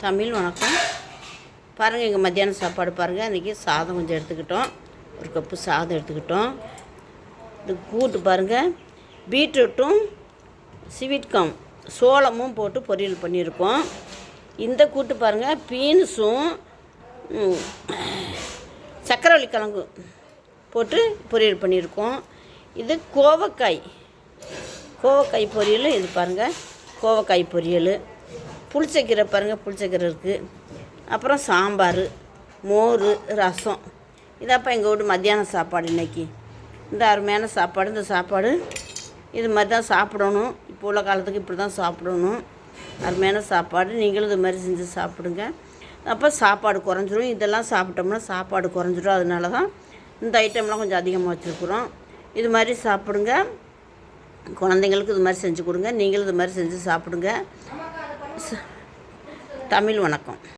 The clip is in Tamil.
தமிழ் வணக்கம். பாருங்கள் எங்கள் மத்தியானம் சாப்பாடு பாருங்கள் இன்றைக்கி சாதம் கொஞ்சம் எடுத்துக்கிட்டோம். ஒரு கப்பு சாதம் எடுத்துக்கிட்டோம். இது கூட்டு பாருங்கள் பீட்ரூட்டும் ஸ்வீட்காம் சோளமும் போட்டு பொரியல் பண்ணியிருக்கோம். இந்த கூட்டு பாருங்கள் பீன்ஸும் சக்கரவள்ளி கிழங்கு போட்டு பொரியல் பண்ணியிருக்கோம். இது கோவக்காய். கோவக்காய் பொரியல் இது பாருங்கள் கோவக்காய் பொரியல். புளிச்சக்கீரை பாருங்கள் புளிச்சக்கீரை இருக்குது அப்புறம் சாம்பார் மோர் ரசம். இதாப்பா எங்கள் வீட்டு மத்தியான சாப்பாடு இன்றைக்கி இந்த அருமையான சாப்பாடு இந்த சாப்பாடு இது மாதிரி தான் சாப்பிடணும். இப்போ உள்ள காலத்துக்கு இப்படி தான் சாப்பிடணும். அருமையான சாப்பாடு. நீங்களும் இது மாதிரி செஞ்சு சாப்பிடுங்க. அப்போ சாப்பாடு குறைஞ்சிரும். இதெல்லாம் சாப்பிட்டோம்னா சாப்பாடு குறைஞ்சிரும். அதனால தான் இந்த ஐட்டம்லாம் கொஞ்சம் அதிகமாக வச்சுருக்குறோம். இது மாதிரி சாப்பிடுங்க. குழந்தைங்களுக்கு இது மாதிரி செஞ்சு கொடுங்க. நீங்களும் இது மாதிரி செஞ்சு சாப்பிடுங்க. ச- தமிழ் வணக்கம்.